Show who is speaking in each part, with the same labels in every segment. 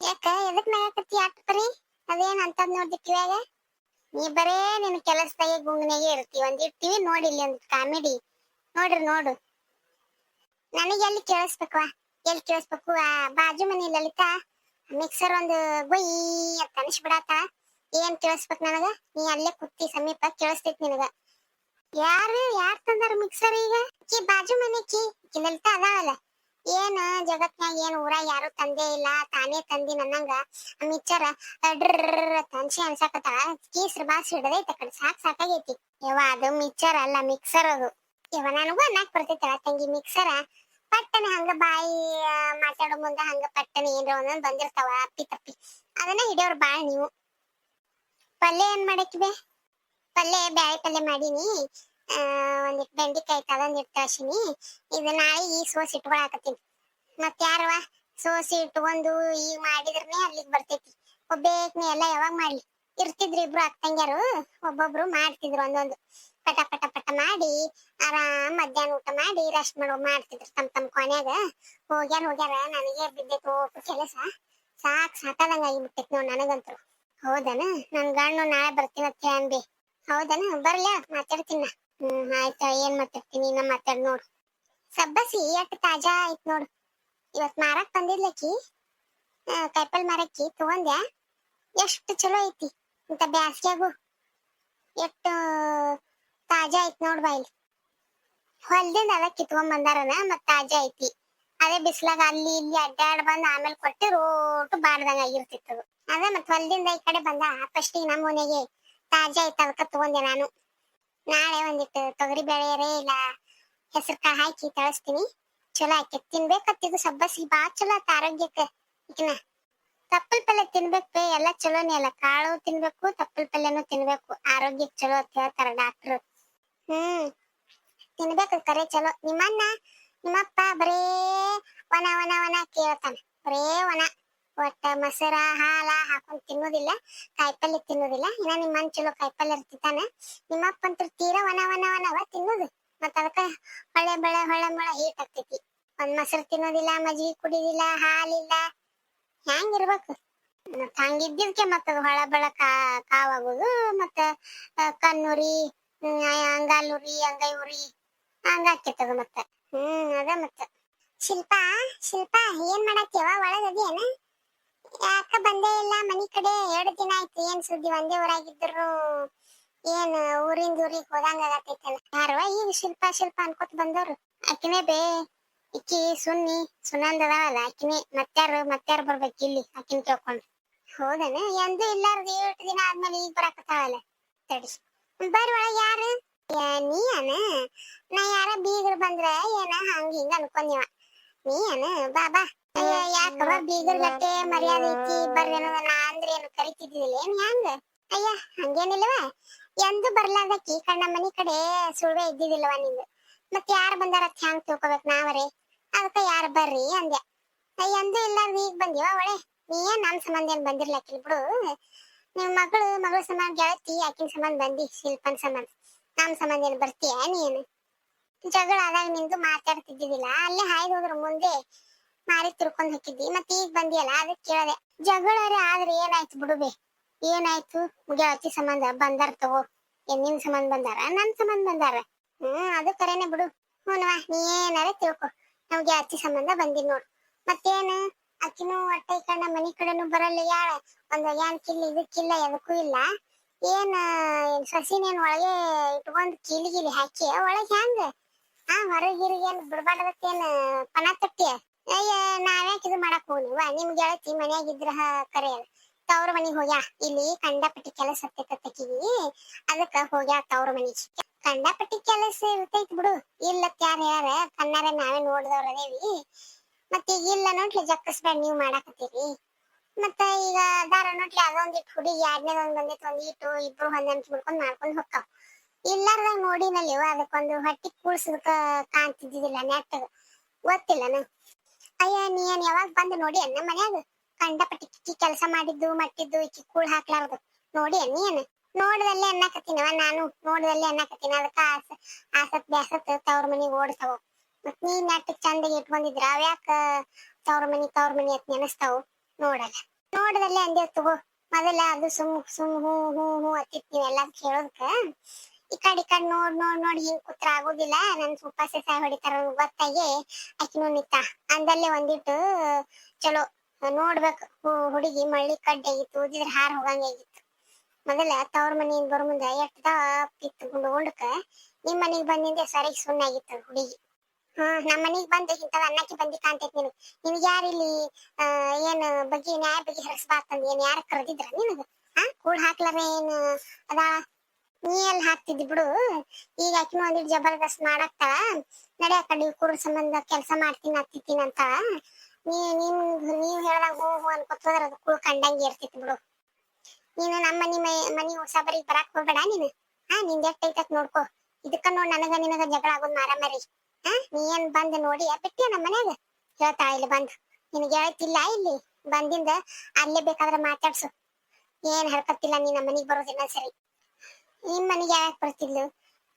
Speaker 1: ಯಾಕ, ಎದಕ್ ನಗಾಕತ್ತಿ ಬರೀ ಅದೇನ್ ಅಂತದ್ ನೋಡ್ದಿ ನೀ ಬರೇ ನಿನ್ ಕೆಲಸದಾಗೆ ಗುಂಗನಾಗೆ ಇರ್ತಿ, ಒಂದ್ ಟಿವಿ ನೋಡಿಲ್ಲಿ ಒಂದ್ ಕಾಮಿಡಿ. ನೋಡ್ರಿ, ನೋಡು. ನನಗೆ ಎಲ್ಲಿ ಕೇಳಿಸ್ಬೇಕು ಎಲ್ಲಿ ಕೇಳಿಸ್ಬೇಕು, ಆ ಬಾಜು ಮನಿ ಲಲಿತಾ? ಮಿಕ್ಸರ್ ಒಂದು ಗೊಯ್ ಅಂತ ಅನಿಸ್ಬಿಡತ್ತ ಏನ್ ಕೇಳಿಸ್ಬೇಕು ನನಗ? ನೀ ಅಲ್ಲೇ ಕುತ್ತಿ ಸಮೀಪ ಕೇಳಿಸ್ತೈತಿ ನಿನಗ. ಯಾರು, ಯಾರ್ ತಂದಾರ ಮಿಕ್ಸರ್ ಈಗ? ಕಿ ಬಾಜು ಮನೆ ಕಿ ಲಲಿತಾ ಅದಾವಲ್ಲ. ಏನ ಜಗತ್ನಾಗ ಏನ್ ಊರ ಯಾರು ತಂದೆ ಇಲ್ಲ, ತಾನೇ ತಂದಿ ನನ್ನಂಗ ಮಿಕ್ಸರ್ ತನ್ಸಿ ಅನ್ಸಾಕತ್ತ ಕೀಸ್ರ ಬಾಸ್ ಹಿಡದೈತೆ ಕಡೆ ಸಾಕ್ ಸಾಕಾಗೈತಿ. ಯವ್ವ, ಅದು ಮಿಕ್ಸರ್ ಅಲ್ಲ ಮಿಕ್ಸರ್ ಅದು. ಯವ್ವ, ನನಗೂ ಅನ್ನಕ್ ಬರ್ತೈತಲ್ಲ ತಂಗಿ ಮಿಕ್ಸರ್ ಪಟ್ಟನ ಹಂಗ ಬಾಯಿ ಮಾತಾಡೋ ಮುಂದ ಹಂಗ ಪಟ್ಟನೆ ಏನ್ರ ಒಂದೊಂದ್ ಬಂದಿರ್ತಾವ, ಅಪ್ಪಿ ತಪ್ಪಿ. ಅದನ್ನ ಹಿಡಿಯೋರ್ ಬಾಳ್ ನೀವು. ಪಲ್ಯ ಏನ್ ಮಾಡಕ್ಕಿವೆ ಪಲ್ಯ ಬ್ಯಾಳೆ ಪಲ್ಯ ಮಾಡೀನಿ. ಆ ಒಂದಿಟ್ ಬೆಂಡಿಕಾಯಿ ತಗೊಂಡಿಟ್ಟು ತರ್ಸಿನಿ ಇದು ನಾಳೆ ಈ ಸೋಸಿ ಇಟ್ಕೊಳಕತ್ತೀನಿ. ಮತ್ತೆ ಯಾರವ ಸೋಸಿ ಇಟ್ಕೊಂಡು ಈಗ ಮಾಡಿದ್ರನೆ ಅಲ್ಲಿಗೆ ಬರ್ತೈತಿ. ಒಬ್ಬೇಕ್ನೆ ಎಲ್ಲ ಯಾವಾಗ ಮಾಡ್ಲಿ. ಇರ್ತಿದ್ರು ಇಬ್ರು ಅಕ್ಕಂಗ್ಯಾರು. ಒಬ್ಬೊಬ್ರು ಮಾಡ್ತಿದ್ರು ಒಂದೊಂದು. ಪಟ ಪಟ ಪಟ ಮಾಡಿ, ಆರಾಮ್ ಮಧ್ಯಾಹ್ನ ಊಟ ಮಾಡಿ ರೆಸ್ಟ್ ಮಾಡೋ, ಮಾಡ್ತಿದ್ರು ತಮ್ ತಮ್ ಕೊನೆಯಾಗ ಹೋಗ್ಯಾರ ಹೋಗ್ಯಾರ, ನನಗೆ ಬಿದ್ದೈತು ಕೆಲಸ. ಸಾಕ್ ಸಾಕಾದಂಗ ಆಗಿಬಿಟ್ಟೈತಿ ನೋಡ್ ನನಗಂತೂ ಹೌದನ? ನನ್ ಗಂಡು ನಾಳೆ ಬರ್ತೀನಿ ಅಂತ ಹೇಳಿ ಹೌದನ? ಬರ್ಲ ಮಾತಾಡ್ತೀನಿ. ಹ್ಮ್, ಆಯ್ತ, ಏನ್ ಮಾತಾಡ್ತೀನಿ? ನಾ ಮಾತಾಡ್ ನೋಡು. ಸಬ್ಬಸಿ ಎಷ್ಟ್ ತಾಜಾ ಆಯ್ತ್ ನೋಡು. ಇವತ್ ಮಾರಕ್ ಬಂದಿದ್ಲಕ್ಕಿ ಕೈಪಲ್ ಮಾರಕ್ಕಿ, ತಗೊಂಡ್ಯಾ? ಎಷ್ಟು ಚಲೋ ಐತಿ, ಇಂತ ಬ್ಯಾಸ್ಗ್ಯಾಗು. ಎಷ್ಟು ತಾಜಾ ಐತಿ ನೋಡ್ ಬಾಯ್ಲಿ ಹೊಲ್ದಿಂದ ಅದ ಕಿತ್ಕೊಂಡ್ ಬಂದಾರನ, ಮತ್ ತಾಜಾ ಐತಿ. ಅದೇ ಬಿಸ್ಲಾಗ ಅಲ್ಲಿ ಇಲ್ಲಿ ಅಡ್ಡಾಡ್ ಬಂದ್ ಆಮೇಲೆ ಕೊಟ್ಟು ರೋಟು ಬಾರ್ದಂಗ ಆಗಿರ್ತಿತ್ತು ಅದು. ಅದ ಮತ್ ಹೊಲ್ದಿಂದ ಈ ಕಡೆ ಬಂದ ಫಸ್ಟ್ ನಮ್ಮ ಮನೆಗೆ ತಾಜಾ ಐತ ಅದಕ್ಕ ತಗೊಂಡೆ ನಾನು. ನಾಳೆ ಒಂದಿಟ್ಟು ತೊಗರಿ ಬೇಳೆರೆ ಇಲ್ಲ, ಹೆಸರು ಹಾಕಿ ತಳಸ್ತೀನಿ. ಚಲೋ ಆಕೈತಿ ತಿನ್ಬೇಕತ್ತಿದು ಸಬ್ಬಸಿ ಬಾ ಚಲೋ ಆತ ಆರೋಗ್ಯಕ್ಕೆ. ಈಗಿನ ತಪ್ಪಲ್ ಪಲ್ಯ ತಿನ್ಬೇಕು ಎಲ್ಲ ಚಲೋನೇ ಅಲ್ಲ. ಕಾಳು ತಿನ್ಬೇಕು, ತಪ್ಪಲ್ ಪಲ್ಯನೂ ತಿನ್ಬೇಕು. ಆರೋಗ್ಯಕ್ಕೆ ಚಲೋ ಅಂತ ಹೇಳ್ತಾರ ಡಾಕ್ಟ್ರು. ಹ್ಮ್, ತಿನ್ಬೇಕು ಕರೆ ಚಲೋ. ನಿಮ್ಮನ್ನ ನಿಮ್ಮಪ್ಪ ಬರೇ ವನ ವನ ವನ ಕೇಳ್ತಾನ. ಬರೇ ವನ. ಒಟ್ಟ ಮೊಸರ, ಹಾಲ ಹಾಕೊಂಡ್ ತಿನ್ನೋದಿಲ್ಲ, ಕಾಯಿಪಲ್ಲೆ ತಿನ್ನೋದಿಲ್ಲ. ಇನ್ನ ನಿಮ್ಮನ್ ಚಲೋ ಕಾಯಿಪಲ್ಲೆ ಇರ್ತಿತ್ತಾನ ನಿಮ್ಮಪ್ಪಂತ ಅಂತೂ ತೀರಾ ವನ ವನ ವನವ ತಿನ್ನೋದು. ಮತ್ತ ಅದಕ್ಕ ಹೊಳೆ ಬೆಳೆ, ಹೊಳೆ ಮಳೆ ಹೀಟ್ ಆಗ್ತೈತಿ. ಒಂದ್ ಮೊಸರು ತಿನ್ನೋದಿಲ್ಲ ಮಜ್ಜಿಗೆ ಕುಡಿದಿಲ್ಲ, ಹಾಲಿಲ್ಲ. ಹೆಂಗಿರ್ಬೇಕು ಮತ್ತ ಹಂಗಿದ್ದಿದ್ಕೆ ಮತ್ತ ಹೊಳ ಬೆಳ ಕಾ, ಕಾವಾಗೋದು. ಮತ್ತ ಕಣ್ಣುರಿ ಅಂಗಾಲುರಿ ಅಂಗೈ ಉರಿ. ಹಂಗಾಕೈತದ ಮತ್ತ. ಹ್ಮ್, ಅದ ಮತ್ತ. ಶಿಲ್ಪಾ ಶಿಲ್ಪಾ, ಏನ್ ಮಾಡತ್ತೀವ ಒಳಗದೇನ ಯಾಕ ಬಂದೇ ಇಲ್ಲ? ಮನಿ ಕಡೆ ಎರಡು ದಿನ ಆಯ್ತು. ಏನ್ ಸುದ್ದಿ? ಒಂದೇ ಊರಾಗಿದ್ರು. ಏನ್ ಊರಿಂದ ಊರಿಗೆ ಹೋದಂಗ ಆಗತೈತಲ್ಲ ಯಾರವ ಈಗ ಶಿಲ್ಪ ಶಿಲ್ಪ ಅನ್ಕೋತ ಬಂದವ್ರು. ಆಕಿನೇ ಬೇ ಇಕ್ಕಿ ಸುನ್ನಿ ಸುನಂದ ಅದಾವಲ್ಲ ಆಕಿನೇ ಮತ್ತಾರು ಮತ್ತಾರು ಬರ್ಬೇಕು ಇಲ್ಲಿ. ಆಕಿನ ಕೇಳ್ಕೊಂಡು ಹೌದನ? ಎಂದು ಇಲ್ಲಾರ್ದ. ಏಟ್ ದಿನ ಆದ್ಮೇಲೆ ಈಗ ಬರಾಕತ್ತಾವಲ್ಲ ತಡಿ. ಬರ್ರಿ ಒಳಗ್ ಯಾರು? ನೀ ಅನ ನಾ ಯಾರ ಬೀಗರು ಬಂದ್ರ ಏನ ಹಂಗ ಹಿಂಗ ಅನ್ಕೊಂದಿವ ನೀ ಬಾ ಬಾ. ಅಯ್ಯ, ಯಾಕವ್ವ ಬೀಗರ್ ಗಟ್ಟೆ ಮರ್ಯಾದೆ ಐತಿ, ಬರ್ರಿ ಅನ್ನೋದ ನಾ ಅಂದ್ರೆ ಏನು ಕರಿತಿದ್ದಿಲ್ಲ ಏನ್ ಹ್ಯಾಂಗ? ಅಯ್ಯ ಹಂಗೇನಿಲ್ವ ಎಂದು ಬರ್ಲಾರ್ದಕ್ಕಿ, ಕಣ್ಣ ಮನಿ ಕಡೆ ಸುಳ್ವೆ ಇದ್ದಿದ್ದಿಲ್ಲವ ನಿಂದು. ಮತ್ ಯಾರು ಬಂದಾರ ಹೆಂಗ್ ತಿಳ್ಕೊಬೇಕು ನಾವರೇ? ಅದಕ್ಕ ಯಾರು ಬರ್ರಿ ಅಂದೆ. ಎಂದು ಇಲ್ಲಾರ್ದ ಈಗ ಬಂದಿವ ಒಳೆ? ನೀ ಏನ್ ನಮ್ ಸಂಬಂಧ ಏನ್ ಬಂದಿರ್ಲಕ್ಕಿಲ್ ಬಿಡು. ನಿಮ್ ಮಗಳು, ಮಗಳ ಸಂಬಂಧ ಗೆಳತಿ, ಆಕಿನ ಸಂಬಂಧ ಬಂದಿ, ಶಿಲ್ಪನ್ ಸಂಬಂಧ. ನಮ್ ಸಂಬಂಧ ಏನ್ ಬರ್ತೀಯ, ನೀನು? ಜಗಳ ಆದಾಗ ನಿಂದು ಮಾತಾಡ್ತಿದ್ದಿದ್ದಿಲ್ಲ ಅಲ್ಲೇ ಹಾಯ್ದು ಹೋದ್ರ ಮುಂದೆ. ಮಾರಿ ತಿರ್ಕೊಂಡ್ ಹಾಕಿದ್ದಿ. ಮತ್ತೆ ಈಗ ಬಂದಿಯಲ್ಲ ಅದಕ್ಕೆ ಕೇಳದೆ. ಜಗಳರೆ ಆದ್ರೆ ಏನಾಯ್ತು ಬಿಡುವೆ ಏನಾಯ್ತು? ಗೆಳತಿ ಸಂಬಂಧ. ಬಂದಾರ ತಗೋ. ಏನ್ ನಿನ್ ಸಂಬಂಧ ಬಂದಾರ? ನನ್ ಸಂಬಂಧ ಬಂದಾರ. ಹ್ಮ್, ಅದು ಕರೆನೆ ಬಿಡು. ಹ್ಞೂನವ್ವ ನೀ ಏನಾರ ತಿಳ್ಕೊ. ನಾವ್ ಗೆಳತಿ ಸಂಬಂಧ ಬಂದಿದ್ ನೋಡು. ಮತ್ತೇನು? ಅಕ್ಕಿನೂ ಹೊಟ್ಟೆ ಕಣ್ಣ ಮನಿ ಕಡೆನು ಬರಲ್ಲ ಯಾಳ? ಒಂದ್ ಏನ್ ಕಿಲ್ಲ ಇದಕ್ಕಿಲ್ಲ ಎದಕ್ಕೂ ಇಲ್ಲ. ಏನ್ ಸಸಿನೇನ್ ಒಳಗೆ ಇಟ್ಕೊಂಡ್ ಕೀಲಿ ಗಿಲಿ ಹಾಕಿ, ಒಳಗ್ ಹೆಂಗ ಆ ಹೊರಗಿರಿಗೆ ಏನ್ ಬಿಡ್ಬಾರ್ದತ್ತೇನ್? ಪಣ ತಟ್ಟಿಯ ಅಯ್ಯ, ನಾವ್ಯಾಕೆ ಇದು ಮಾಡಕ್ ಹೋಗ್ಲಿವ ನಿಮ್ ಗೆಳತಿ ಮನ್ಯಾಗ ಇದ್ರ ಕರೆ ತವ್ರ ಮನಿಗ್ ಹೋಗ್ಯಾ? ಇಲ್ಲಿ ಕಂಡಪಟ್ಟಿ ಕೆಲಸ ಹತ್ತೈತಕ್ಕಿಗಿ ಅದಕ್ಕ ಹೋಗ್ಯಾ ತವ್ರ ಮನಿಗ್ ಕಂಡಪಟ್ಟಿ ಕೆಲಸ ಇರ್ತೈತ್ ಬಿಡು. ಇಲ್ಲ ಯಾರ ಯಾರ ಕಣ್ಣಾರ ನಾವೇ ನೋಡಿದವ್ರ ಅದೇವಿ. ಮತ್ತೆ ಇಲ್ಲ ನೋಟ್ಲಿ ಜಕ್ಕಸ್ಬೇಡ ನೀವ್ ಮಾಡಾಕತ್ತೀರಿ. ಮತ್ತ ಈಗ ದಾರ ನೋಡ್ಲಿ ಅದೊಂದಿಟ್ಟು ಹುಡುಗಿ ಎರಡನೇದೊಂದ್ ಬಂದಿತ್ತು, ಒಂದ್ ಇಟ್ಟು ಇಬ್ರು ಹೊಂದಾಣಿಕೆ ಮಾಡ್ಕೊಂಡ್ ಮಾಡ್ಕೊಂಡ್ ಹೋಗ್ತಾವ ಇಲ್ಲಾರ್ದಾಗ ನೋಡಿನಲ್ಲಿ ಅದಕ್ಕೊಂದು ಹೊಟ್ಟಿ ಕೂಡ್ಸದಕ್ಕ ಕಾಣ್ತಿದ್ದಿಲ್ಲ ನೆಟ್ಟಗ ಗೊತ್ತಿಲ್ಲನ ಅಯ್ಯ, ನೀನ್ ಯಾವಾಗ ಬಂದು ನೋಡಿ ಅನ್ನ ಮನ್ಯಾಗ. ಕಂಡಪಟ್ಟಿ ಕಿಕ್ಕಿ ಕೆಲಸ ಮಾಡಿದ್ದು, ಮಟ್ಟಿದ್ದು ಇಕ್ಕಿ ಕೂಳ್ ಹಾಕ್ಲಾರ್ದು. ನೋಡಿ ನೀ ಏನ್ ನೋಡ್ದಲ್ಲೇ ಅನ್ನಕತ್ತೀನವ ನಾನು. ನೋಡ್ದಲ್ಲೇ ಅನ್ನಕತ್ತೀನಿ. ಅದಕ್ಕ ಆಸ, ಆಸತ್ ಬ್ಯಾಸತ್ ತವ್ರ ಮನಿಗ್ ಓಡ್ತಾವ ಮತ್ ನೀನ್ ನಟ್ಟ ಚಂದಗೆ ಇಟ್ಕೊಂಡಿದ್ರ ಅವ್ಯಾಕ ತವ್ರ ಮನಿ ತವ್ರ ಮನಿ ಅತ್ ನೆನಸ್ತಾವು? ನೋಡಲ್ಲ. ನೋಡದಲ್ಲಿ ಅಂದೇ ತಗೋ. ಮೊದಲ ಅದು ಸುಮ್ ಸುಮ್ ಹೂ ಹೂ ಹೂ ಅತ್ತಿತ್ ನೀವೆಲ್ಲ ಕೇಳೋದಕ್ಕ ಈ ಕಡೆ ಈ ಕಡೆ ನೋಡ್ ನೋಡ್ ನೋಡಿ ಹಿಂಗ್ ಕೂತ್ರ ಆಗೋದಿಲ್ಲ. ನನ್ ಉಪಾಸ ಸಾಯ್ ಹೊಡಿತಾರ ಗೊತ್ತಾಗಿ. ಆಕಿನೂ ನಿಂತ ಅಂದಲ್ಲೇ ಒಂದಿಟ್ಟು ಚಲೋ ನೋಡ್ಬೇಕು. ಹುಡುಗಿ ಮಳ್ಳಿ ಕಡ್ಡೆ ಆಗಿತ್ತು ಊದಿದ್ರ ಹಾರ ಹೋಗಂಗಾಗಿತ್ತು ಮೊದಲ ತವ್ರ ಮನೆಯಿಂದ ಬರೋ ಮುಂದೆ ಎಷ್ಟ್ ಗುಂಡು ಗುಂಡಕ ನಿಮ್ ಮನೆಗ್ ಬಂದಿಂದೆ ಸರಿಗೆ ಸುಣ್ಣ ಆಗಿತ್ತು ಹುಡುಗಿ. ಹ್ಮ್ ನಮ್ಮ ಮನೆಗ್ ಬಂದು ಇಂಥದ್ ಅನ್ನಕ್ಕೆ ಬಂದಿ ಕಾಣ್ತೈತಿ ನಿನಗ್. ನಿನಗ್ ಯಾರು ಇಲ್ಲಿ ಆ, ಏನ್ ಬಗ್ಗೆ ನ್ಯಾಯ ಬಗ್ಗೆ ಹರಸ್ಬಾರ್ದಂದ್ ಏನ್ ಯಾರ ಕರೆದಿದ್ರ ನಿನಗ? ಹಾ ಕೂಡ್ ಹಾಕ್ಲಾರ ಏನ್ ಅದ? ನೀ ಎಲ್ಲಿ ಹಾಕ್ತಿದ್ದಿ ಬಿಡು. ಈಗ ಆಕಿನೂ ಒಂದಿಟ್ ಜಬರ್ದಸ್ತ್ ಮಾಡಾಕ್ತಾಳ. ನಡಿ ಆ ಕಡೆ ಕುರ್ ಸಂಬಂಧ ಕೆಲಸ ಮಾಡ್ತೀನಿ, ಹತ್ತಿತೀನಿ ಅಂತ ನೀ ನಿಮ್ ನೀವ್ ಹೇಳ್ದಾಗ ಹೋ ಹೋ ಅನ್ಕೋತದ್ರ ಅದು ಕುಳ್ ಕಂಡಂಗೆ ಇರ್ತಿತ್ತು ಬಿಡು. ನೀನು ನಮ್ಮ ಮನಿ ಹೊಸ ಹೊಸಬರಿಗೆ ಬರಾಕ್ ಹೋಗ್ಬೇಡ ನೀನು. ಹಾ, ನಿಂದ ಎಷ್ಟ್ ಐತತ್ ನೋಡ್ಕೋ. ಇದಕ್ಕ ನೋಡ್ ನನಗ ನಿನಗ ಜಗಳ ಆಗೋದ್ ಮಾರಾಮರಿ ಹಾ, ನೀ ಏನ್ ಬಂದ್ ನೋಡಿ ಬಿಟ್ಟಿಯ ನಮ್ಮ ಮನ್ಯಾಗ? ಹೇಳ್ತಾ ಇಲ್ಲಿ ಬಂದ್. ನಿನಗೆ ಹೇಳ್ತಿಲ್ಲ ಇಲ್ಲಿ? ಬಂದಿಂದ ಅಲ್ಲೇ ಬೇಕಾದ್ರೆ ಮಾತಾಡ್ಸು. ಏನ್ ಹರ್ಕತ್ತಿಲ್ಲ ನೀ ನಮ್ಮ ಮನಿಗ್ ಬರೋದಿಲ್ಲ ಸರಿ ನಿಮ್ ಮನೆಗೆ ಯಾಕೆ ಬರ್ತಿದ್ಲು?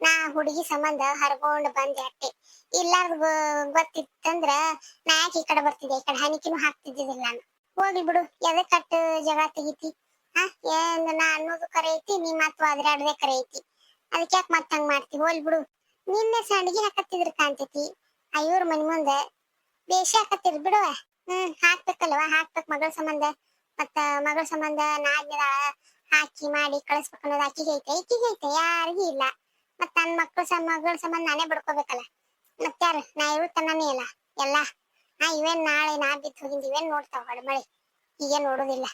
Speaker 1: ನಾ ಹುಡುಗಿ ಸಂಬಂಧ ಹರ್ಕೊಂಡ್ ಬಂದೆ ಅಟ್ಟೆ. ಇಲ್ಲಾರ್ದ ಗೊತ್ತಿತ್ತಂದ್ರ ನಾ ಯಾಕೆ ಈ ಕಡೆ ಬರ್ತಿದ್ದೆ? ಈ ಕಡೆ ಹನಿಕಿನೂ ಹಾಕ್ತಿದ್ದಿಲ್ಲ ನಾನು. ಹೋಗ್ಲಿ ಬಿಡು ಎದಕ್ ಕಟ್ಟು ಜಗಳ ತೆಗಿತಿ? ಹಾ, ಏನ್ ನಾ ಅನ್ನೋದು ಕರೆ ಐತಿ, ನೀ ಮಾತು ಅದ್ರಾಡದೆ ಕರೆ ಐತಿ. ಅದಕ್ಕೆ ಯಾಕೆ ಮತ್ ಹಂಗ್ ಮಾಡ್ತಿ? ಹೋಲ್ ಬಿಡು. ನಿನ್ನೆ ಸಂಡಿಗೆ ಹಾಕತ್ತಿದ್ರ ಕಾಂತೈತಿ ಅಯ್ಯೋರ್ ಮನಿ ಮುಂದೆ ಬೇಷ ಹಾಕತ್ತಿರ್ ಬಿಡುವ ಹ್ಮ್, ಹಾಕ್ಬೇಕಲ್ವಾ? ಹಾಕ್ಬೇಕ್ ಮಗಳ ಸಂಬಂಧ. ಮತ್ತ ಮಗಳ ಸಂಬಂಧ ನಾದ್ನೆದ ಹಾಕಿ ಮಾಡಿ ಕಳಿಸ್ಬೇಕು ಅನ್ನೋದು ಆಕಿಗೆ ಐತೆ ಈಕಿಗೆ ಐತೆ ಯಾರಿಗೂ ಇಲ್ಲ. ಮತ್ತೆ ನನ್ ಮಕ್ಳ ಸಮ, ಮಗಳ ಸಂಬಂಧ ನಾನೇ ಬಡ್ಕೋಬೇಕಲ್ಲ. ಮತ್ತಾರು ನಾ ಇರುತ್ತಾನೇ ಇಲ್ಲ ಎಲ್ಲ. ನಾ ಇವೇನ್ ನಾಳೆ ನಾ ಬಿದ್ದು ಹೋಗಿಂದ ಇವೇನ್ ನೋಡ್ತಾವ ಹೊಡಮಳಿ ಈಗ ನೋಡುದಿಲ್ಲ.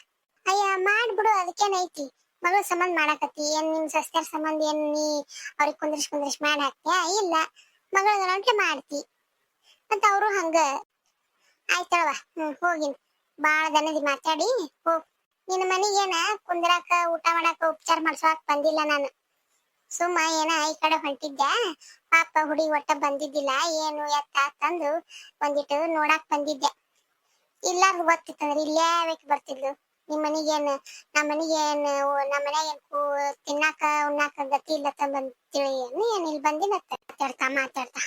Speaker 1: ಅಯ್ಯ, ಮಾಡ್ಬಿಡು ಅದಕ್ಕೇನೈತಿ ಮಗಳ ಸಂಬಂಧ ಮಾಡಾಕತ್ತಿ. ಏನ್ ನಿಮ್ ಸಸ್ತ್ಯಾರ ಸಂಬಂಧ, ಏನ್ ನೀ ಅವ್ರಿಗೆ ಕುಂದ್ರಿಸ್ ಕುಂದ್ರಿಸ್ ಮಾಡಿ ಹಾಕ್ತಿಯ? ಇಲ್ಲ. ಮಗಳ ಗಂಟ್ಲೆ ಮಾಡ್ತಿ. ಮತ್ತ ಅವರು ಹಂಗ. ಆಯ್ತಳವ ಹ್ಮ್, ಹೋಗಿನ್. ಬಾಳ ದನದಿ ಮಾತಾಡಿ, ಹೋಗ್ ನಿನ್ನ ಮನಿಗೇನ ಕುಂದ್ರಾಕ, ಊಟ ಮಾಡಾಕ ಉಪಚಾರ ಮಾಡ್ಸೋಕ್ ಬಂದಿಲ್ಲ ನಾನು. ಸುಮ್ಮ ಏನ ಈ ಕಡೆ ಹೊಂಟಿದ್ದೆ ಪಾಪ ಹುಡಿ ಒಟ್ಟ ಬಂದಿದ್ದಿಲ್ಲ, ಏನು ಎತ್ತ ತಂದು ಒಂದಿಟ್ಟು ನೋಡಾಕ್ ಬಂದಿದ್ದೆ. ಇಲ್ಲಾರ್ದು ಗೊತ್ತಿತ್ತಂದ್ರೆ ಇಲ್ಲೇ ಬೇಕು ಬರ್ತಿದ್ಲು. ನಿಮ್ ಮನಿಗೇನ್ ನಮ್ಮ ಮನಿಗೇನ್ ನಮ್ಮ ಮನ್ಯಾಗ ತಿನ್ನಾಕ, ಉಣ್ಣಾಕ ಗತಿ ಇಲ್ಲ ತಂಬಂತೇಳಿ ಏನು ಏನ್ ಇಲ್ಲಿ ಬಂದಿ ಮಾತಾಡ್ತಾ ಮಾತಾಡ್ತಾ.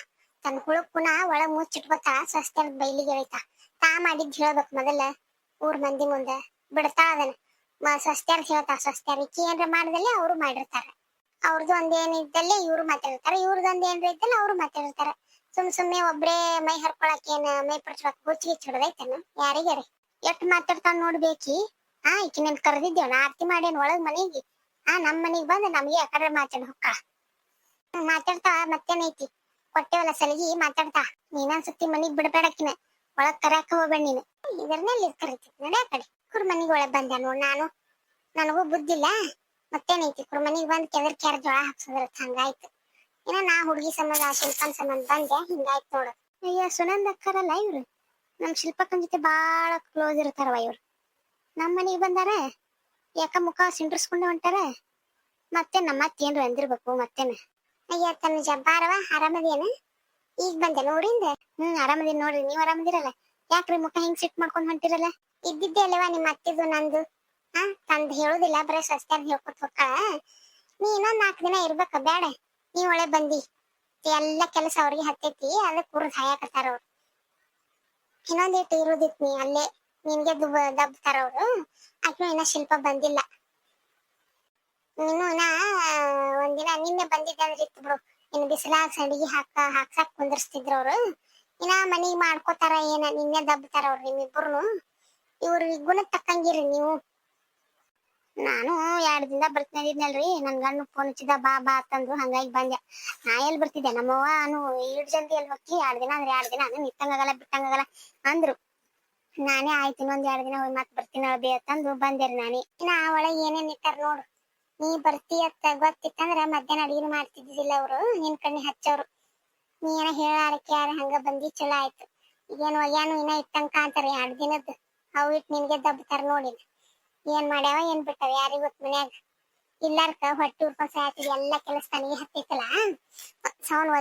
Speaker 1: ತನ್ನ ಹುಳುಕುನ ಒಳಗ್ ಮುಚ್ಚಿಟ್ಕೊತಾ ಸ್ವಸ್ಥ ಬೈಲಿಗೆ ಹೇಳ್ತಾ ತಾ ಮಾಡಿದ್ ಹೇಳ್ಬೇಕು ಮೊದಲ, ಊರ್ ಮಂದಿ ಮುಂದೆ. ಬಿಡ್ತಾ ಅದನ್ನ. ಸ್ವಸ್ಥ್ಯರ್ ಹೇಳ್ತಾ ಸ್ವಸ್ಥ್ಯರ್ ಇಕ್ಕಿ ಏನ್ರ ಮಾಡ್ದಲ್ಲಿ ಅವ್ರು ಮಾಡಿರ್ತಾರ. ಅವ್ರದ್ದು ಒಂದ್ ಏನ್ ಇದ್ದಲ್ಲಿ ಇವ್ರು ಮಾತಾಡಿರ್ತಾರ ಇವ್ರದ್ದು ಒಂದ್ ಏನ್ರ ಇದ್ದಲ್ಲಿ ಅವ್ರು ಮಾತಾಡಿರ್ತಾರ ಸುಮ್ ಸುಮ್ನೆ ಒಬ್ರೇ ಮೈ ಹರ್ಕೊಳಕ್ ಏನ, ಮೈ ಪಡ್ಸ್ಕೊಳಕ್ ಹುಚ್ಚಿ ಗಿಚ್ಚ ಹಿಡ್ದೈತೇನ? ಯಾರಿಗಾರಿ ಎಷ್ಟ್ ಮಾತಾಡ್ತಾವ್ ನೋಡ್ಬೇಕಿ? ಆ, ಈಕಿ ನಿನ್ ಕರೆದಿದ್ದೇವ್ ನಾ ಆರ್ತಿ ಮಾಡೇನ್ ಒಳಗ್ ಮನೆಗೆ. ಆ, ನಮ್ ಮನಿಗ್ ಬಂದ್ ನಮ್ಗೆ ಯಾಕಡೆ ಕಡೆ ಮಾತಾಡ್ ಹೊಕ್ಕ. ಮಾತಾಡ್ತಾ ಮತ್ತೇನೈತಿ? ಕೊಟ್ಟೆವಲ್ಲ ಸಲಗಿ ಮಾತಾಡ್ತಾ. ನೀನೊಂದ್ ಸತಿ ಮನಿಗ್ ಬಿಡ್ಬೇಡಕಿನ ಒಳಗ್ ಕರ್ಯಾಕ ಹೋಗ್ಬೇಡ ನೀನು. ಇದರ್ನಲ್ಲಿ ಕರಿತಿ? ನಡೆ ಕಡೆ. ಕುರ್ ಮನಿಗ್ ಒಳಗ್ ಬಂದೆ ನೋಡ್ ನಾನು. ನನಗೂ ಬುದ್ಧಿಲ್ಲ ಮತ್ತೇನೈತಿ? ಕುರ್ ಮನಿಗ್ ಬಂದ್ ಕೆದರ್ ಕ್ಯಾರ ಜೋಳ ಹಾಕ್ಸದ್ರ ಹಂಗಾಯ್ತು ಇನ್ನ ನಾ ಹುಡುಗಿ ಸಂಬಂಧ, ಶಿಲ್ಪನ್ ಸಂಬಂಧ ಬಂದೆ. ಹಿಂಗಾಯ್ತು ನೋಡು. ಅಯ್ಯ, ಸುನಂದ್ ಅಕ್ಕರಲ್ಲ ಇವ್ರು? ನಮ್ ಶಿಲ್ಪಕ್ಕನ ಜೊತೆ ಬಾಳ ಕ್ಲೋಸ್ ಇರ್ತಾರವ ಇವ್ರು. ನಮ್ ಮನಿಗ್ ಬಂದಾರ? ಯಾಕ ಮುಖ ಸಿಂಡ್ರಸ್ಕೊಂಡೆ ಹೊಂಟಾರ? ಮತ್ತೆ ನಮ್ಮ ಅತ್ತಿ ಏನ್ರ ಅಂದಿರ್ಬೇಕು ಮತ್ತೇನ? ಅಯ್ಯ ತನ್ನ ಜಬ್ಬಾರವ ಆರಾಮದೇನ? ಈಗ ಬಂದೆ ನೋಡಿಂದ ಹ್ಮ್, ಆರಾಮದೀನಿ ನೋಡ್ರಿ. ನೀವ್ ಆರಾಮದಿರಲ್ಲ? ಯಾಕ್ರಿ ಮುಖ ಹಿಂಗ್ ಸಿಟ್ ಮಾಡ್ಕೊಂಡ್ ಹೊಂಟಿರಲ್ಲ? ಇದ್ದಿದ್ದೆ ಅಲ್ಲವಾ ನಿಮ್ಮ ಅತ್ತಿದು ನಂದು? ಹಾ, ತಂದ್ ಹೇಳುದಿಲ್ಲ, ಬರೇ ಸಸ್ತ್ಯಾಗ ಹೇಳ್ಕೊತ ಹೋಗ್ತಾಳ. ನೀ ಇನ್ನೊಂದ್ ನಾಲ್ಕು ದಿನ ಇರ್ಬೇಕ ಬೇಡ ನೀ ಒಳ್ಳೆ ಬಂದಿ. ಎಲ್ಲ ಕೆಲಸ ಅವ್ರಿಗೆ ಹತ್ತೈತಿ ಅದಕ್ಕೆ ಕುರ್ದ್ ಹಾಯಾಕತ್ತಾರ ಅವ್ರು. ಇನ್ನೊಂದಿಟ್ಟು ಇರುದಿತ್ ನೀ, ಅಲ್ಲೇ ನಿನ್ಗೆ ದುಬ್ ದಬ್ತಾರ ಅವ್ರು. ಆಕಿನೂ ಇನ್ನ ಶಿಲ್ಪ ಬಂದಿಲ್ಲ. ನೀನು ನಾ, ಒಂದಿನ ನಿನ್ನೆ ಬಂದಿದ್ದೆ ಅಂದ್ರೆ ಇತ್ತು ಬಿಡು. ಇನ್ನು ಬಿಸಿಲಾಗ ಸಂಡಿಗೆ ಹಾಕ ಹಾಕ್ಸಾಕ್ ಕುಂದರ್ಸ್ತಿದ್ರು ಅವ್ರು. ಇನ್ನ ಮನಿಗ್ ಮಾಡ್ಕೋತಾರ ಏನ, ನಿನ್ನೆ ದಬ್ತಾರ ಅವ್ರು ನಿಮ್ಮಿಬ್ಬರು ಇವ್ರ ಗುಣಕ್ ತಕ್ಕಂಗಿರಿ ನೀವು. ನಾನು ಎರಡ್ ದಿನ ಬರ್ತೀನಿ ಇದ್ನಲ್ರಿ, ನನ್ ಗಂಡ ಫೋನ್ ಹಚ್ಚಿದ, ಬಾ ಬಾ ಅಂತಂದ್ರು ಹಂಗಾಗಿ ಬಂದೆ. ನಾ ಎಲ್ ಬರ್ತಿದ್ದೆ? ನಮ್ಮವ್ವ, ನಾನು ಎರಡ್ ಜಲ್ದಿ ಎಲ್ ಹೋಗಿ ಎರಡ್ ದಿನ ಅಂದ್ರೆ ಎರಡ್ ದಿನ ಅಂದ್ರೆ ನಿತ್ತಂಗಾಗಲ್ಲ ಬಿಟ್ಟಂಗಾಗಲ್ಲ ಅಂದ್ರು. ನಾನೇ ಆಯ್ತು, ಇನ್ನೊಂದ್ ಎರಡ್ ದಿನ ಹೋಗಿ ಮತ್ ಬರ್ತೀನಿ ಅಳ್ಬಿ ಅಂತಂದು ಬಂದೇರಿ ನಾನೇ. ಇನ್ನ ಒಳಗೆ ಏನೇನ್ ಇಟ್ಟಾರ ನೋಡು. ನೀ ಬರ್ತಿ ಅಂತ ಗೊತ್ತಿತ್ತಂದ್ರ ಮಧ್ಯಾಹ್ನ ಅಡಿಗೆ ಮಾಡ್ತಿದ್ದಿಲ್ಲ ಅವ್ರು, ನಿನ್ ಕಣ್ಣಿ ಹಚ್ಚವ್ರು ನೀ ಏನ ಹೇಳಾರಕ್ಕೆ ಯಾರ ಹಂಗ ಬಂದಿ ಚಲೋ ಆಯ್ತು. ಈಗೇನು ಒಗ್ಯಾನು ಇನ್ನ ಇಟ್ಟಂಗ ಕಾಂತಾರ ಎರಡ್ ದಿನದ್ದು ಅವು ಇಟ್ ನಿನ್ಗೆ ದಬ್ತಾರ ನೋಡಿನ ಏನ್ ಮಾಡ್ಯಾವ, ಏನ್ ಬಿಟ್ಟಾವ ಯಾರಿಗ ಗೊತ್ತ ಮನ್ಯಾಗ. ಇಲ್ಲಾರ್ಕ ಹೊಟ್ಟಿ ಉರ್ಕೊಂಡ್ ಸಾಯ್ತಿದ್ ಎಲ್ಲಾ ಕೆಲಸ ತನಗೆ ಹತ್ತಿತ್ತಲ್ಲ ಸೌನ್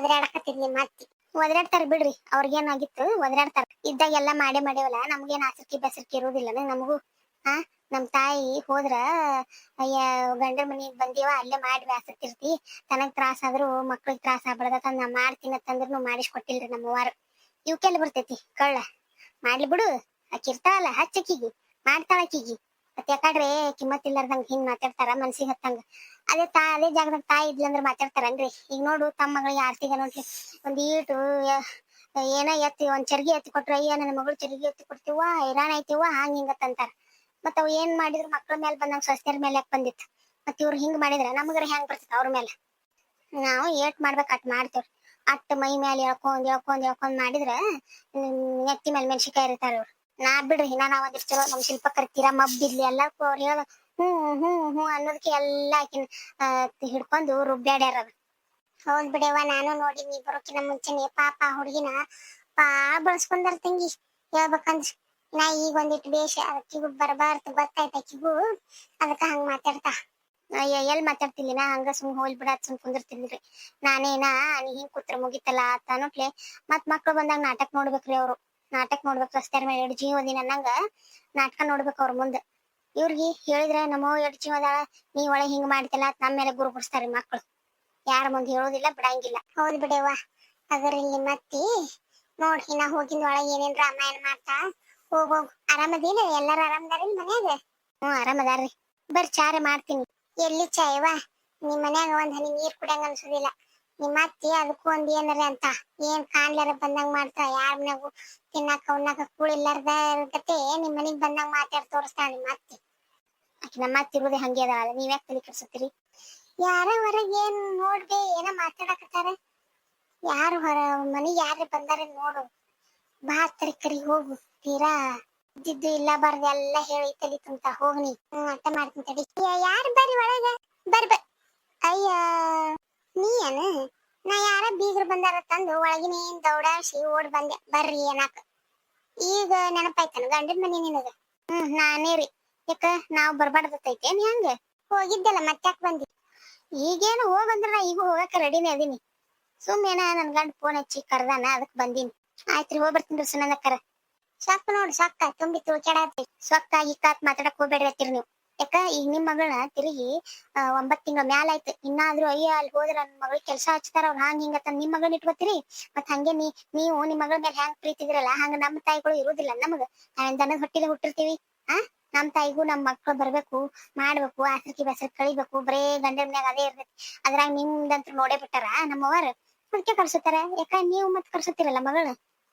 Speaker 1: ನಿಮ್ಮ ಮತ್ತಿ. ಒದರಾಡ್ತಾರ ಬಿಡ್ರಿ ಅವ್ರಿಗೇನಾಗಿತ್ತು ಒದರಾಡ್ತಾರ. ಇದ್ದಾಗ ಎಲ್ಲಾ ಮಾಡೇ ಮಾಡೇವಲ್ಲ ನಮ್ಗೇನ್ ಆಸರ್ಕಿ ಬೆಸರ್ಕಿ ಇರುದಿಲ್ಲ ನಮಗೂ. ಹಾ ನಮ್ ತಾಯಿ ಹೋದ್ರ, ಅಯ್ಯ ಗಂಡನ ಮನಿಗ್ ಬಂದೀವ, ಅಲ್ಲೇ ಮಾಡಿ ಬ್ಯಾಸತ್ತಿರ್ತಿ ತನಗ್ ತ್ರಾಸ ಆದ್ರೂ, ಮಕ್ಳಿಗೆ ತ್ರಾಸ ಆಗ್ಬಾರ್ದ ನಾ ಮಾಡ್ತೀನಿ ಅಂತಂದ್ರೂ ಮಾಡಿಸ್ಕೊಟ್ಟಿಲ್ರಿ ನಮ್ಮ ಅವ್ವಾರ. ಇವಕ್ಕೆಲ್ಲ ಬರ್ತೈತಿ, ಕಳ್ಳ. ಮಾಡ್ಲಿ ಬಿಡು. ಆಕಿ ಹಚ್ಚ ಹಚ್ಚಕಿಗಿ. ಮಾಡ್ತಾಳ ಆಕಿಗಿ ಮತ್ ಯಾಕಂದ್ರೆ ಕಿಮ್ಮತ್ ಇಲ್ಲಾರ್ದಂಗ ಹಿಂಗ್ ಮಾತಾಡ್ತಾರ, ಮನ್ಸಿಗೆ ಹತ್ತಂಗ. ಅದೇ ತಾ, ಅದೇ ಜಾಗದಾಗ ತಾಯಿ ಇದ್ಲಂದ್ರ ಮಾತಾಡ್ತಾರನ್ರಿ? ಈಗ ನೋಡು, ತಮ್ಮ ಮಗಳಿಗೆ ಆರ್ತಿಗ ನೋಡ್ರಿ. ಒಂದ್ ಈಟು ಏನ ಎತ್ತಿ, ಒಂದ್ ಚರ್ಗಿ ಎತ್ತಿ ಕೊಟ್ರ, ಅಯ್ಯ, ನನ್ನ ಮಗಳು ಚರ್ಗಿ ಎತ್ತಿ ಕೊಡ್ತೀವ ಹೈರಾಣ ಐತಿವ ಹಂಗ ಹಿಂಗತ್ ಅಂತಾರ. ಮತ್ತ ಅವ್ ಏನ್ ಮಾಡಿದ್ರು ಮಕ್ಳ ಮೇಲೆ ಬಂದಂಗ ಸ್ವಸ್ಥರ ಮೇಲೆ ಯಾಕೆ ಬಂದಿತ್ತು? ಮತ್ ಇವ್ರು ಹಿಂಗ್ ಮಾಡಿದ್ರ ನಮಗ್ರ ಹೆಂಗ್ ಬರ್ತೈತಿ ಅವ್ರ ಮೇಲೆ ನಾವು ಏಟ್ ಮಾಡ್ಬೇಕ ಅಟ್ ಮಾಡ್ತೇವ್ರಿ. ಅಟ್ ಮೈ ಮೇಲೆ ಎಳ್ಕೊಂಡ್ ಎಳ್ಕೊಂಡ್ ಹೇಳ್ಕೊಂಡ್ ಮಾಡಿದ್ರ ನೆತ್ತಿ ಮೇಲೆ ಮೆಣಸಿಕಾಯಿ ಇರ್ತಾರ ಇವ್ರು. ನಾ ಬಿಡ್ರಿ ನಾ ನಾವ್ ಒಂದಿಷ್ಟು ಚಲೋ ನಮ್ ಶಿಲ್ಪ ಕರ್ತೀರ ಮಬ್ಬಿರ್ಲಿ ಎಲ್ಲ ಅವ್ರು ಹೇಳ ಹ್ಮ್ ಹ್ಮ್ ಹ್ಮ್ ಅನ್ನೋದಕ್ಕೆ ಎಲ್ಲಾ ಆ, ಹಿಡ್ಕೊಂಡು ರುಬ್ಬ್ಯಾಡ್ಯಾರ ಹೌದ್ ಬಿಡವ್ವ ನಾನು ನೋಡಿ ನೀ ಬರೋಕಿನ ಮುಂಚೆನೆ ಪಾಪ ಹುಡುಗಿನ ಪಾ ಬಳಸ್ಕೊಂಡಾರ ತಂಗಿ. ಹೇಳ್ಬೇಕಂದ್ರ ನಾ ಈಗ ಒಂದಿಟ್ಟು ಬೇಷ ಅದಕ್ಕಿಗೂ ಬರಬಾರ್ದು, ಗೊತ್ತಾಯ್ತು ಆಕಿಗೂ ಅದಕ್ಕ ಹಂಗ ಮಾತಾಡ್ತಾ. ಅಯ್ಯ, ಎಲ್ ಮಾತಾಡ್ತಿಲ್ಲ ನಾ ಹಂಗ ಸುಮ್ ಹೋಲ್ ಬಿಡ ಸುಮ್ ಕುಂದಿರ್ತಿದ್ರಿ ನಾನೇನಾ ನೀ ಹಿಂಗ್ ಕೂತ್ರ ಮುಗಿತಲ್ಲ ಅಂತ ನೋಟ್ಲೆ ಮತ್ ಮಕ್ಳು ಬಂದಾಗ ನಾಟಕ ನೋಡ್ಬೇಕ್ರಿ ಅವ್ರು. ನಾಟಕ ನೋಡ್ಬೇಕು ರಸ್ತೆ ಮೇಲೆ ಎರಡು ಜೀವ ದಿನ ಅನ್ನಂಗ ನಾಟಕ ನೋಡ್ಬೇಕು ಅವ್ರ ಮುಂದೆ. ಇವ್ರಿಗೆ ಹೇಳಿದ್ರೆ ನಮ್ಮ ಎರಡು ಜೀವ ಅದಾಳ ನೀ ಒಳಗೆ ಹಿಂಗ್ ಮಾಡ್ತಿಲ್ಲ ನಮ್ಮ ಮೇಲೆ ಗುರು ಬಿಡಿಸ್ತಾರಿ ಮಕ್ಳು. ಯಾರ ಮುಂದೆ ಹೇಳೋದಿಲ್ಲ, ಬಿಡಂಗಿಲ್ಲ. ಹೌದ್ ಬಿಡೇವಾ ಅದರಲ್ಲಿ ಮತ್ತಿ ನೋಡ್ರಿ ನಾ ಹೋಗಿಂದ ಒಳಗೆ ಏನೇನ್ ರಾಮಾಯಣ ಮಾಡ್ತಾ? ಹೋಗ್ ಹೋಗ್ ಆರಾಮದಿಲ್ಲ ಎಲ್ಲಾರು ಆರಾಮದಾರಿಲ್ ಮನ್ಯಾಗ? ಹ್ಮ್ ಆರಾಮದಾರ್ರಿ. ಬರ್ ಚಾರೆ ಮಾಡ್ತೀನಿ. ಎಲ್ಲಿ ಚಾಯವ್ವ? ನಿಮ್ ಮನ್ಯಾಗ ಒಂದ್ ಹನಿ ನೀರ್ ಕುಡಿಯಂಗ ಅನ್ಸುದಿಲ್ಲ. ನಿಮ್ಮ ಅತ್ತಿ ಅದಕ್ಕೂ ಒಂದ್ ಏನಾರ ಅಂತ. ಏನ್ ಕಾಣ್ಲಾರ ಬಂದಂಗ ಮಾಡ್ತಾ? ಯಾರ ಮನ್ಯಾಗು ತಿನ್ನಾಕ, ಉಣ್ಣಾಕ ಕೂಳಿಲ್ಲಾರ್ದ ಗತೆ ನಿಮ್ ಮನಿಗ್ ಬಂದಂಗ ಮಾತಾಡ್ ತೋರಿಸ್ತಾಳ ನಿಮ್ಮ ಅತ್ತಿ? ಆಕಿ ನಮ್ಮ ಅತ್ತಿ ಇರೋದೇ ಹಂಗೆ ಅದಾಳ ನೀವ್ ಯಾಕೆ ತಲೆ ಕೆಡ್ಸತ್ತೀರಿ? ಯಾರ ಹೊರಗೆ ಏನ್ ನೋಡ್ದೆ, ಏನ ಮಾತಾಡಕತ್ತಾರ? ಯಾರು ಹೊರ, ಮನಿಗ್ ಯಾರು ಬಂದಾರ ನೋಡು. ಬಾ ತರಕರಿ ಹೋಗು. ತೀರಾ ಇದ್ದಿದ್ದು ಇಲ್ಲ ಬರ್ದು ಎಲ್ಲ ಹೇಳಿ ತಲಿ ತುಂಬ ಹೋಗ್ನಿ. ಹ್ಮ್ ಅಂತ ಮಾಡ್ತೀನಿ ಯಾರು ಬರ್ರಿ ಒಳಗ? ಬರ್ ಅಯ್ಯ ನೀ ಏನು ನಾ ಯಾರ ಬೀಗ್ರು ಬಂದಾರ ತಂದು ಒಳಗಿನ ಏನ್ ದೌಡಾಡ್ಸಿ ಓಡ್ ಬಂದೆ. ಬರ್ರಿ ಏನಾಕ ಈಗ ನೆನಪಾಯ್ತನ ಗಂಡನ ಮನೆ ನಿನಗ? ಹ್ಮ್, ನಾನೇ ರೀ. ಯಾಕ, ನಾವ್ ಬರ್ಬಾರ್ದತ್ತೈತೇನ್ ಹಂಗ? ಹೋಗಿದ್ದಲ್ಲ ಮತ್ತ್ಯಾಕ್ ಬಂದಿ? ಈಗೇನು ಹೋಗಂದ್ರ ನಾ ಈಗ ಹೋಗಕ್ಕೆ ರೆಡಿನೇ ಅದೀನಿ. ಸುಮ್ಮನೆ ನನ್ ಗಂಡ ಫೋನ್ ಹಚ್ಚಿ ಕರ್ದಾನ, ಅದಕ್ ಬಂದೀನಿ. ಆಯ್ತ್ರಿ ಹೋಗ್ಬರ್ತೀನಿ ಸುನಂದಕ್ಕರ. ಸೊಕ್ಕ ನೋಡ್ ಸೊಕ್ಕ ತುಂಬಿ ತುಳ್ಕ್ಯಾಡತ್ತಿ ಸೊಕ್ಕ ಇಕ್ಕಾತ್ ಮಾತಾಡಕ್ ಹೋಗ್ಬೇಡ್ರಿ ನೀವು. ಯಾಕ, ಈಗ ನಿಮ್ ಮಗಳ ತಿರುಗಿ ಒಂಬತ್ ತಿಂಗಳ ಮ್ಯಾಲ ಆಯ್ತು. ಇನ್ನಾದ್ರೂ ಅಯ್ಯ, ಅಲ್ಲಿ ಹೋದ್ರ ನನ್ ಮಗಳಿಗೆ ಕೆಲಸ ಹಚ್ತಾರ, ಅವ್ರ ಹಂಗ ಹಿಂಗ ನಿಮ್ ಮಗಳನ್ನ ಇಟ್ಕೋತೀರಿ? ಮತ್ ಹಂಗೆ ನೀ, ನೀವು ನಿಮ್ ಮಗಳ ಮೇಲೆ ಹೆಂಗ್ ಪ್ರೀತಿ ಇದ್ರಲ್ಲ ಹಂಗ ನಮ್ ತಾಯಿಗಳು ಇರುದಿಲ್ಲ ನಮಗ. ದನದ ಹೊಟ್ಟಿಲೆ ಹುಟ್ಟಿರ್ತೀವಿ? ಆ? ನಮ್ ತಾಯಿಗೂ ನಮ್ ಮಕ್ಳು ಬರ್ಬೇಕು, ಮಾಡ್ಬೇಕು ಆಸಕ್ತಿ ಬೆಸರಿ ಕಳಿಬೇಕು. ಬರೇ ಗಂಡನ ಮ್ಯಾಗ ಅದೇ ಇರ್ತೈತಿ ಅದ್ರಾಗ ನಿಮ್ದಂತ್ರ ನೋಡೇ ಬಿಟ್ಟಾರ ನಮ್ಮವ್ರ ಅದಕ್ಕೆ ಕಳ್ಸುತ್ತಾರ ಯಾಕ, ನೀವು ಮತ್ ಕಳ್ಸುತ್ತೀರಲ್ಲ ಮಗಳ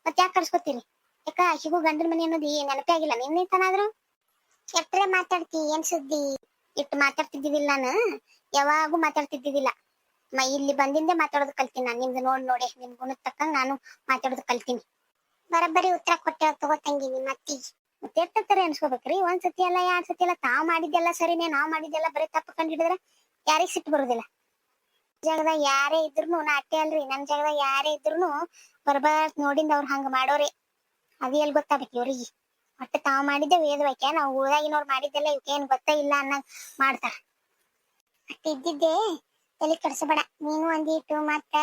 Speaker 1: ಮತ್ ಯಾಕೆ ಕಳ್ಸ್ಕೊತೀರಿ ಯಾಕ ಆಕಿಗೂ ಗಂಡನ ಮನೆ ಅನ್ನೋದು ನೆನಪೇ ಆಗಿಲ್ಲ. ನಿನ್ನೆ ತನಾದ್ರು ಎಟ್ರೆ ಮಾತಾಡ್ತಿ, ಏನ್ ಸುದ್ದಿ? ಇಟ್ಟು ಮಾತಾಡ್ತಿದ್ದಿದ್ದಿಲ್ಲ ನಾನು. ಯಾವಾಗೂ ಮಾತಾಡ್ತಿದ್ದಿದ್ದಿಲ್ಲ ಮ, ಇಲ್ಲಿ ಬಂದಿಂದೆ ಮಾತಾಡೋದು ಕಲ್ತೀನಿ ನಾನು. ನಿಮ್ದು ನೋಡ್ ನೋಡಿ, ನಿಮ್ ಗುಣ ತಕ್ಕಂಗ್ ನಾನು ಮಾತಾಡೋದು ಕಲ್ತೀನಿ. ಬರಬ್ಬರಿ ಉತ್ತರ ಕೊಟ್ಟೆ ತಗೋತಂಗಿ ನಿಮ್ಮ ಅತ್ತಿ. ಮತ್ತೆ ಎತ್ತರ ಅನ್ಸ್ಕೋಬೇಕ್ರಿ ಒಂದ್ ಸತಿ ಅಲ್ಲ, ಎರಡ್ ಸತಿ ಅಲ್ಲ, ತಾವ್ ಮಾಡಿದ್ದೆಲ್ಲ ಸರಿನೇ, ನಾವ್ ಮಾಡಿದ್ದೆಲ್ಲ ಬರೀ ತಪ್ಪು ಕಂಡು ಹಿಡಿದ್ರೆ ಯಾರಿಗ್ ಸಿಟ್ಟು ಬರುದಿಲ್ಲ. ಜಾಗದಾಗ ಯಾರೇ ಇದ್ರು ನಾ ಅಟ್ಟೆ ಅಲ್ರಿ. ನನ್ ಜಾಗದಾಗ ಯಾರೇ ಇದ್ರು ಬರ್ಬಾರ್ದು ನೋಡಿಂದ ಅವ್ರ ಹಂಗ ಮಾಡೋರೆ. ಅದು ಎಲ್ಲಿ ಗೊತ್ತಾಗ್ಬೇಕು ಇವ್ರಿಗೆ? ಒಟ್ಟು ತಾವ್ ಮಾಡಿದ್ದೆ ವೇದವಾಕ್ಯ ನಾವು ಊರಾಗಿನವ್ರು ಮಾಡಿದ್ದೆಲ್ಲ ಇವಕ್ಕೇನ್ ಗೊತ್ತೇ ಇಲ್ಲ ಅನ್ನಂಗ್ ಮಾಡ್ತಾರ. ಅಟ್ಟ ಇದ್ದಿದ್ದೆ ಎಲ್ಲಿ ಕಡಿಸಬೇಡ. ನೀನು ಒಂದಿಟ್ಟು ಮತ್ತ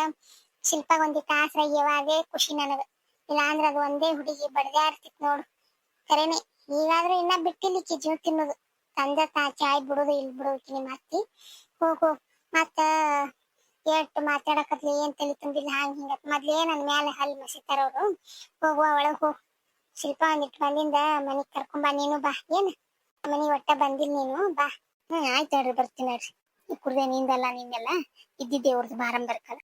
Speaker 1: ಶಿಲ್ಪಾಗ ಒಂದಿಟ್ಟು ಆಸರ ಅದೇ ಖುಷಿ ನನಗ. ಇಲ್ಲಾಂದ್ರ ಅದು ಒಂದೇ ಹುಡುಗಿ ಬಡ್ದಾಡ್ತಿತ್ ನೋಡು. ಕರೆನೆ, ಈಗಾದ್ರೂ ಇನ್ನ ಬಿಟ್ಟಿಲಿಕ್ಕೆ ಜೀವ ತಿನ್ನೋದು. ತಂದೆ ತಾ ಚಾಯ್ ಬಿಡೋದು ಇಲ್ಲಿ ಬಿಡೋದು ನಿಮ್ಮ ಅತ್ತಿ ಹೋಗು ಹೋಗ್ ಮತ್ತ ಎಷ್ಟ್ ಮಾತಾಡಕತ್ಲಿ ಏನ್ ತಲೆ ತುಂಬಿಲ್ಲ, ಹಂಗ ಹಿಂಗ ಮೊದ್ಲೇ ನನ್ ಮ್ಯಾಲ ಹಲ್ ಮಸಿತಾರ ಅವ್ರು. ಹೋಗುವ ಒಳಗ್ ಹೋಗ್ ಶಿಲ್ಪ ಒಂದಿಟ್ಟು ಬಂದಿಂದ ಮನಿಗ್ ಕರ್ಕೊಂಬಾ ನೀನು ಬಾ. ಏನ್? ಮನಿ ಒಟ್ಟ ಬಂದಿಲ್ ನೀನು? ಬಾ. ಹ್ಮ್, ಆಯ್ತು ಹೇಳ್ರಿ ಬರ್ತೀನಿ ಹೇಳ್ರಿ ಕುಡ್ದೆ ನಿಂದಲ್ಲ ನಿಂದೆಲ್ಲ ಇದ್ದಿದ್ದೆ ಅವ್ರದ್ದು ಬಾರಂಬರ್ಕಲ್ಲ